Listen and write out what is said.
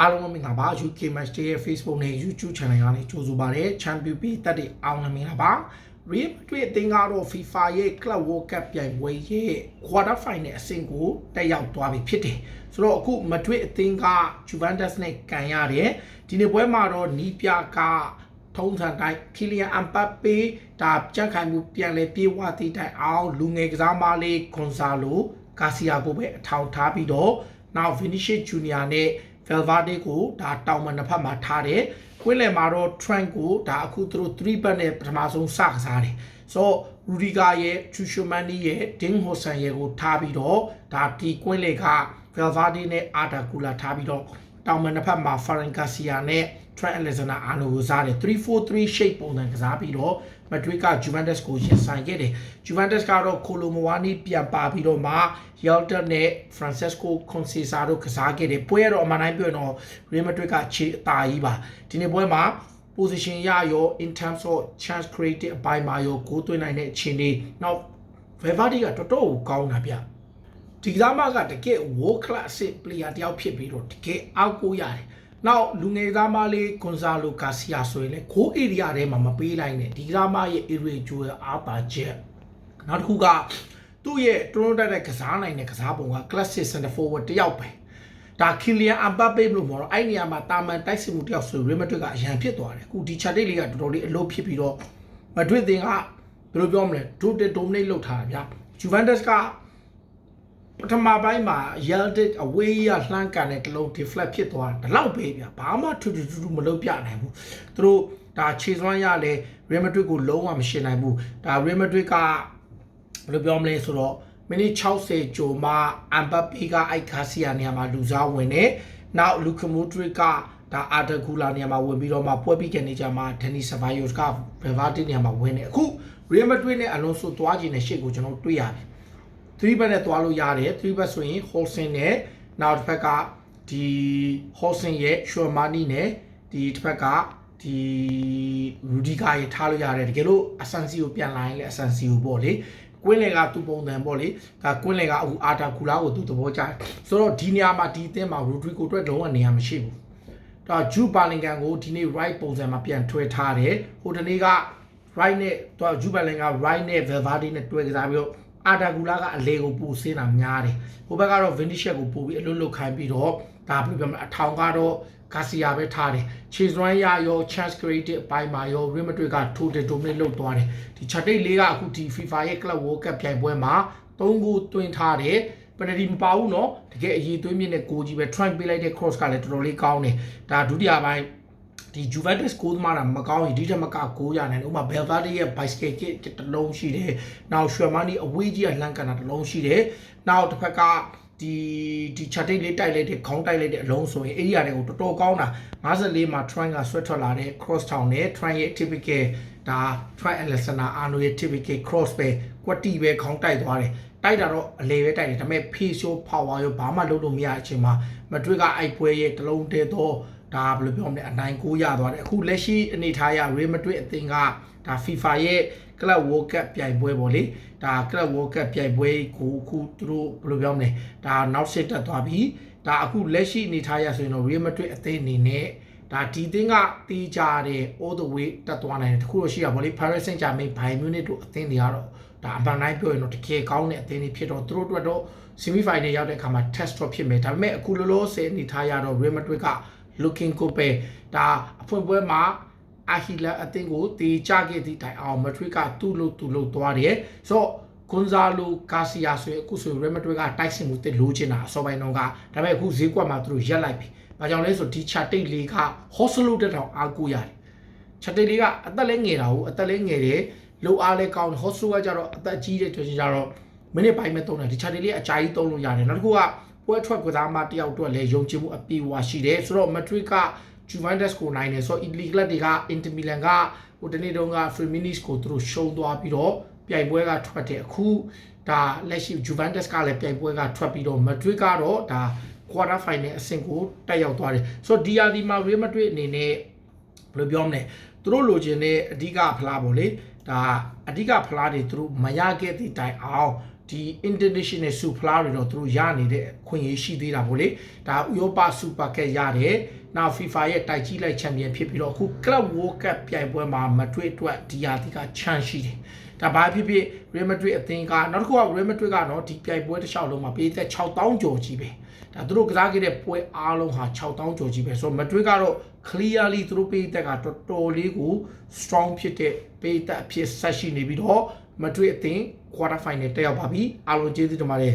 အားလုံးပဲမင်္ဂလာပါ UK Match Day ရဲ့ Facebook နဲ့ YouTube Channel ကနေကြိုဆိုပါရစေ Champion ပြည်သက်တွေအားလုံးမင်္ဂလာပါ Real Madrid အသင်းကတော့ FIFA ရဲ့ Club World Cup ပြိုင်ပွဲရဲ့ Quarter Final အဆင့်ကိုတက်ရောက်သွားပြီဖြစ်တယ်ဆိုတော့အခု Madrid အသင်းက Juventus နဲ့ကန်ရတယ်ဒီနေ့ပွဲမှာတော့နီးပြကထုံးစံတိုင်းကီလီယန်အမ်ဘတ်ပေဒါကြက်ခိုင်မှုပြန်လဲပြေးဝသည့်တိုင်အောင်လူငယ်ကစားမလေးကွန်ဆာလိုကာစီယာကိုပဲအထောက်ထားပြီးတော့နောက် Vinicius Junior နဲ့ Valverde ကိုဒါတောင်မနှစ်ဖက်မှာထားတယ်။ကွင်းလယ်မှာတော့ Trent ကိုဒါအခုသူတို့3ဘက်နဲ့ပထမဆုံးစကစားတယ်။ဆိုတော့ Rudiger ရဲ့ Chouamani ရဲ့ Ding Hossan ရဲ့ကိုထားပြီးတော့ဒါဒီကွင်းလယ်က Valverde နဲ့ Arda Güler ထားပြီးတော့တောင်မနှစ်ဖက်မှာ Ferran Garcia နဲ့ Trent Alexander-Arnold ကိုစားတယ်3-4-3 shape ပုံစံကစားပြီးတော့ Madrid က Juventus ကိုရင်ဆိုင်ခဲ့တယ် Juventus ကတော့ Colomboani ပြန်ပါပြီးတော့မှ Yalta နဲ့ Francesco Conceição တို့ကစားခဲ့တယ်ပွဲရတော့အမှန်တိုင်းပြောရင်တော့ Real Madrid ကခြေအသာကြီးပါဒီနေ့ပွဲမှာ position ရရော in terms of chance created အပိုင်းမှာရောဂိုးသွင်းနိုင်တဲ့အခြေအနေနောက် Valverde ကတော်တော်ကိုကောင်းတာဗျဒီကစားမကတကယ် world class player တယောက်ဖြစ်ပြီးတော့တကယ်အောက်ကိုရတယ် နောက်လူငယ်သားမလေးကွန်ဆာလိုကာစီယာဆိုရင်လေခိုး area ထဲမှာမပေးလိုက်နဲ့ဒီကစားမရဲ့ area ကျိုးရဲ့အားပါချက်နောက်တစ်ခုကသူ့ရဲ့တွန်းတက်တဲ့ကစားနိုင်တဲ့ကစားပုံက classic center forward တယောက်ပဲဒါကီလီယန်အမ်ဘပေလို့ပြောတော့အဲ့နေရာမှာတာမန်တိုက်စစ်မှုတယောက်ဆိုရီမက်ဒရစ်ကအရန်ဖြစ်သွားတယ်အခုဒီချက်တိတ်လေးကတော်တော်လေးအလုပ်ဖြစ်ပြီးတော့မဒရစ်တင်ကဘယ်လိုပြောမလဲဒိုတေဒိုမနိတ်လောက်ထားတာဗျာဂျူဗန်တက်စ်က ပထမပိုင်းမှာ Yelted away ရလှမ်းကန်တဲ့တလုံး deflect ဖြစ်သွားတယ်ဒီလောက်ပဲဗျာဘာမှထူးထူးထူးထူးမလုပ်ပြနိုင်ဘူးသူတို့ဒါခြေစွမ်းရလဲ Real Madrid ကိုလုံးဝမရှင်းနိုင်ဘူးဒါ Real Madrid ကဘယ်လိုပြောမလဲဆိုတော့မိနစ်60ကျော်မှအမ်ဘပေကအိုက်ခါစီယာနေရာမှာလူစားဝင်နေနောက်လူကမူဒရစ်ကဒါအာတကူလာနေရာမှာဝင်ပြီးတော့မှပွဲပြီးကနေကြမှာဒန်နီဆဗိုင်ယိုစ်ကဘယ်ဗာတီနေရာမှာဝင်နေအခု Real Madrid နဲ့အလွန်ဆိုသွားခြင်းနဲ့ရှေ့ကိုကျွန်တော်တွေ့ရပြီ 3ဘက်နဲ့သွားလို့ရတယ်3ဘက်ဆိုရင် Holson နဲ့နောက်တစ်ဖက်ကဒီ Holson ရဲ့ Shuamani နဲ့ဒီတစ်ဖက်ကဒီ Rudiger ရဲ့ထားလို့ရတယ်တကယ်လို့ Asensio ကိုပြန်လာရင်လည်း Asensio ပေါ့လေကွင်းလေကသူ့ပုံစံပေါ့လေဒါကွင်းလေကအခုအာတာကူလာကိုသူသဘောကျတယ်ဆိုတော့ဒီနေရာမှာဒီအသင်းမှာ Rodrigo အတွက်လုံးဝနေရာမရှိဘူးဒါဂျူပါလင်ကန်ကိုဒီနေ့ right ပုံစံမှာပြန်ထွဲထားတယ်ဟိုတနေ့က right နဲ့တော့ဂျူပါလင်က right နဲ့ Valverde နဲ့တွဲကစားပြီးတော့ အာတာကူလာကအလေကိုပူစင်းတာများတယ်ဟိုဘက်ကတော့ Vinicius ကိုပို့ပြီးအလွတ်လွတ်ခိုင်းပြီးတော့ဒါဘယ်လိုပြောမလဲအထောင်ကတော့ကာစီယာပဲထားတယ်ခြေစွမ်းရရော chance created အပိုင်းမှာရော Real Madrid က total dominate လုပ်သွားတယ်ဒီချက်တိတ်လေးကအခုဒီ FIFA ရဲ့ Club World Cup ပြိုင်ပွဲမှာ၃ဂိုးသွင်းထားတယ်ပနဒီမပါဘူးเนาะတကယ်အရေးသွင်းမြင့်တဲ့ကိုကြီးပဲ try ပေးလိုက်တဲ့ cross ကလည်းတော်တော်လေးကောင်းတယ်ဒါဒုတိယပိုင်း ဒီ Juventus ကိုသမားတာမကောင်းရင်ဒီထက်မက9ရနိုင်တယ်ဥပမာ Belverde ရဲ့ bicycle kick တစ်လုံးရှိတယ်နောက် Shuamani အဝေးကြီးကလှမ်းကန်တာတစ်လုံးရှိတယ်နောက်တစ်ဖက်ကဒီဒီချက်တိတ်လေးတိုက်လိုက်တဲ့ခေါင်းတိုက်လိုက်တဲ့အလုံးဆိုရင် area တွေကိုတော်တော်ကောင်းတာ54မှာ Trent ကဆွဲထွက်လာတဲ့ cross town နဲ့ Trent ရဲ့ typical ဒါ Trent Alexander Arnold ရဲ့ typical cross ပဲကွက်တီပဲခေါင်းတိုက်သွားတယ်တိုက်တာတော့အလေပဲတိုက်တယ်ဒါပေမဲ့ pace ရော power ရောဘာမှလုပ်လို့မရအချိန်မှာမတွေ့ကအိုက်ပွဲရဲ့တလုံးတဲတော့ ဒါဘယ်လိုပြောမလဲအနိုင်ကိုရသွားတယ်အခုလက်ရှိအနေထားရ Real Madrid အသင်းကဒါ FIFA ရဲ့ Club World Cup ပြိုင်ပွဲပေါ့လေဒါ Club World Cup ပြိုင်ပွဲကိုအခုသူတို့ဘယ်လိုပြောမလဲဒါနောက်ဆက်တက်သွားပြီဒါအခုလက်ရှိအနေထားရဆိုရင်တော့ Real Madrid အသင်းအနေနဲ့ဒါဒီသင်းကတီးကြတဲ့ all the way တက်သွားနိုင်တယ်တခုတော့ရှိရပါလေ Paris Saint-Germain Bayern Munich တို့အသင်းတွေကတော့ဒါအမှန်တိုင်းပြောရင်တော့တကယ်ကောင်းတဲ့အသင်းတွေဖြစ်တော့သူတို့အတွက်တော့ semi final ရောက်တဲ့အခါမှာ test တော့ဖြစ်မယ်ဒါပေမဲ့အခုလောလောဆယ်အနေထားရတော့ Real Madrid က looking good ပဲဒါအဖွင့်ပွဲမှာအာဟီလာအသင်းကိုတေချခဲ့သည့်တိုင်အောင်မက်ဒရစ်ကသူ့လို့သူ့လို့သွားတယ်ဆိုတော့ကွန်ဇာလိုကာစီယာဆိုရင်အခုဆိုရင်ရယ်မက်ဒရစ်ကတိုက်စစ်မှုတစ်လိုချင်တာအစောပိုင်းတော့ကဒါပေမဲ့အခုဈေးကွက်မှာသူတို့ရက်လိုက်ပြီ။ဘာကြောင့်လဲဆိုဒီချာတိတ်လေးကဟော့စလိုတက်တောင်အားကိုရတယ်။ချာတိတ်လေးကအသက်လည်းငယ်တာဟုတ်အသက်လည်းငယ်တယ်လိုအားလည်းကောင်းဟော့စလိုကကြတော့အသက်ကြီးတဲ့တွေ့ချင်းကြတော့မိနစ်ပိုင်းမဲ့သုံးတယ်ဒီချာတိတ်လေးအကြာကြီးသုံးလို့ရတယ်နောက်တစ်ခုက ပွဲထွက်ကစားမတယောက်အတွက်လည်းယုံကြည်မှုအပြည့်အဝရှိတယ်ဆိုတော့မက်ဒရစ်က Juventus ကိုနိုင်တယ်ဆိုတော့ Italy club တွေက Inter Milan ကဟိုတနေ့တုန်းက Firmini's ကိုသူတို့ရှုံးသွားပြီးတော့ပြိုင်ပွဲကထွက်တယ်အခုဒါလက်ရှိ Juventus ကလည်းပြိုင်ပွဲကထွက်ပြီးတော့ Madrid ကတော့ဒါ quarter final အဆင့်ကိုတက်ရောက်သွားတယ်ဆိုတော့ဒီယာဒီမှာ Real Madrid အနေနဲ့ဘယ်လိုပြောမလဲသူတို့လိုချင်တဲ့အဓိကဖလားပေါ့လေဒါအဓိကဖလားတွေသူတို့မရခဲ့သည့်တိုင်အောင် ဒီ international super တွေတော့သူတို့ရနေတဲ့အခွင့်အရေးရှိသေးတာပေါ့လေဒါဥရောပ super cup ရတယ်နောက် FIFA ရဲ့တိုက်ကြီးလိုက်ချန်ပီယံဖြစ်ပြီးတော့အခု club world cup ပြိုင်ပွဲမှာမတွေ့အတွက်ဒီယာတီကချန်ရှိတယ်ဒါဘာဖြစ်ဖြစ် Real Madrid အသင်းကနောက်တစ်ခုက Real Madrid ကတော့ဒီပြိုင်ပွဲတစ်လျှောက်လုံးမှာပေးသက်6000ကျော်ကြီးပဲဒါသူတို့ကစားခဲ့တဲ့ပွဲအားလုံးဟာ6000ကျော်ကြီးပဲဆိုတော့ Madrid ကတော့ clearly သူတို့ပေးသက်ကတော်တော်လေးကို strong ဖြစ်တဲ့ပေးသက်အဖြစ်ဆက်ရှိနေပြီးတော့ Madrid အသင်း quarter final တက်ရောက်ပါပြီအားလုံးကျေးဇူးတင်ပါတယ်